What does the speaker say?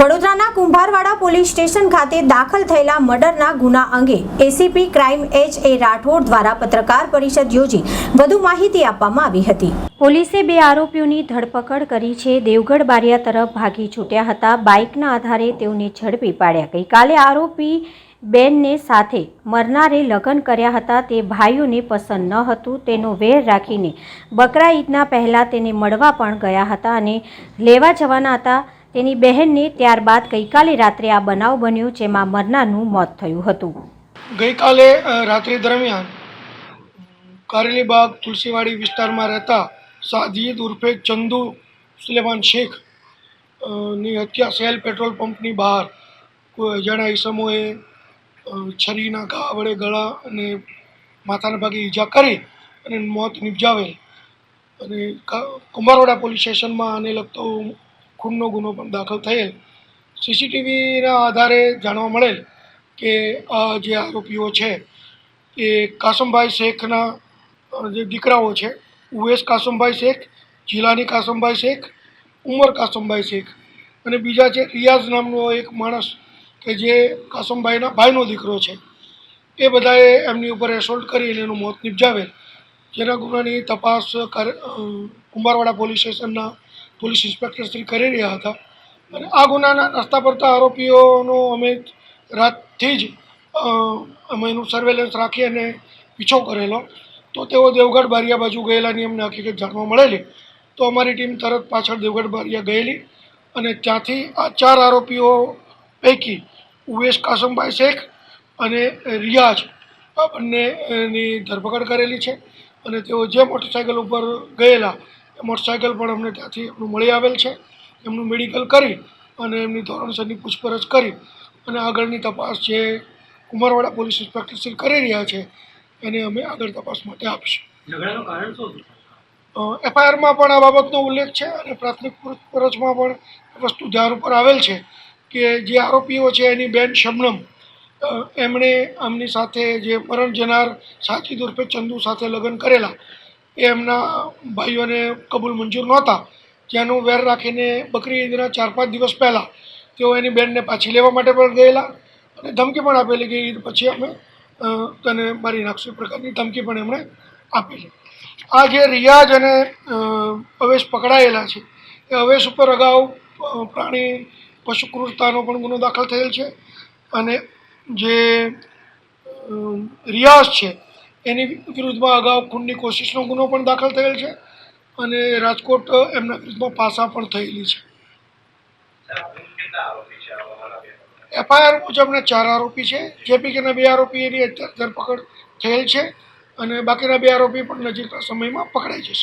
વડોદરાના Kumbharwada police station ખાતે દાખલ થયેલા મર્ડરના ગુના અંગે ACP crime H A Rathod દ્વારા પત્રકાર પરિષદ યોજી વધુ માહિતી આપવામાં આવી હતી. પોલીસે બે આરોપીઓની ધરપકડ કરી છે. દેવગઢ બારિયા તરફ ભાગી છૂટ્યા હતા. બાઇકના આધારે તેઓને ઝડપી પાડ્યા ગઈકાલે આરોપી બેનને સાથે મરનારે લગ્ન કર્યા હતા. તે ભાઈઓને પસંદ ન હતું. તેનો વેર રાખીને બકરા ઈદના પહેલાં તેને મળવા પણ ગયા હતા અને લેવા જવાના હતા. તેની બહેનને ત્યારબાદ ગઈકાલે રાત્રે આ બનાવ બન્યો જેમાં મરનારનું મોત થયું હતું. ગઈકાલે રાત્રિ દરમિયાન કારેલીબાગ તુલસીવાડી વિસ્તારમાં રહેતા સાજીદ ઉર્ફે ચંદુ સુલેમાન શેખની હત્યા સેલ પેટ્રોલ પંપની બહાર કોઈ અજાણ્યા ઈસમોએ છરીના ઘા વડે ગળા અને માથાના ભાગે ઈજા કરી અને મોત નિપજાવેલ. અને કુંભારવાડા પોલીસ સ્ટેશનમાં આને લગતો ખૂનનો ગુનો પણ દાખલ થયેલ. સીસીટીવીના આધારે જાણવા મળેલ કે આ જે આરોપીઓ છે, એ કાસમભાઈ શેખના જે દીકરાઓ છે, ઉવેશ કાસમભાઈ શેખ જિલ્લાની કાસમભાઈ શેખ, ઉમર કાસમભાઈ શેખ અને બીજા છે રિયાઝ નામનો એક માણસ કે જે કાસમભાઈના ભાઈનો દીકરો છે, એ બધાએ એમની ઉપર એસોલ્ટ કરી અને એનું મોત નિપજાવેલ. જેના ગુનાની તપાસ કુંભારવાડા પોલીસ સ્ટેશનના પોલીસ ઇન્સ્પેક્ટર શ્રી કરી રહ્યા હતા. અને આ ગુનાના રસ્તા પડતા આરોપીઓનો અમે રાતથી જ અમે એનું સર્વેલન્સ રાખી અને પીછો કરેલો. તો તેઓ દેવગઢ બારિયા બાજુ ગયેલાની અમને હકીકત જાણવા મળેલી. તો અમારી ટીમ તરત પાછળ દેવગઢ બારિયા ગયેલી અને ત્યાંથી આ ચાર આરોપીઓ પૈકી ઉવેશ કાસમભાઈ શેખ અને રિયાઝ આ બંનેની ધરપકડ કરેલી છે. અને તેઓ જે મોટરસાઇકલ ઉપર ગયેલા મોટરસાઇકલ પણ અમને ત્યાંથી એમનું મળી આવેલ છે. એમનું મેડિકલ કરી અને એમની ધોરણસરની પૂછપરછ કરી અને આગળની તપાસ જે કુમારવાડા પોલીસ ઇન્સ્પેક્ટર શ્રી કરી રહ્યા છે એને અમે આગળ તપાસ માટે આપીશું. એફઆઈઆરમાં પણ આ બાબતનો ઉલ્લેખ છે અને પ્રાથમિક પૂછપરછમાં પણ વસ્તુ ધ્યાન ઉપર આવેલ છે કે જે આરોપીઓ છે એની બેન શબનમ એમણે આમની સાથે જે મરણ જનાર સાચી દુર્ફે ચંદુ સાથે લગ્ન કરેલા. એ એમના ભાઈઓને કબૂલ મંજૂર નહોતા. જેનું વેર રાખીને બકરી ઈદના ચાર પાંચ દિવસ પહેલાં તેઓ એની બેનને પાછી લેવા માટે પણ ગયેલા અને ધમકી પણ આપેલી કે ઈદ પછી અમે તને મારી નાખશું પ્રકારની ધમકી પણ એમણે આપેલી. આ જે રિયાઝ અને અવેશ પકડાયેલા છે, એ અવેશ ઉપર અગાઉ પ્રાણી પશુ ક્રૂરતાનો પણ ગુનો દાખલ થયેલ છે અને જે રિયાઝ છે એની વિરુદ્ધમાં અગાઉ ખૂનની કોશિશનો ગુનો પણ દાખલ થયેલ છે અને રાજકોટ એમના વિરુદ્ધમાં પાસા પણ થયેલી છે. એફઆઈઆર મુજબના ચાર આરોપી છે. જે પૈકીના બે આરોપી એની અત્યારે ધરપકડ થયેલ છે અને બાકીના બે આરોપી પણ નજીકના સમયમાં પકડાઈ જશે.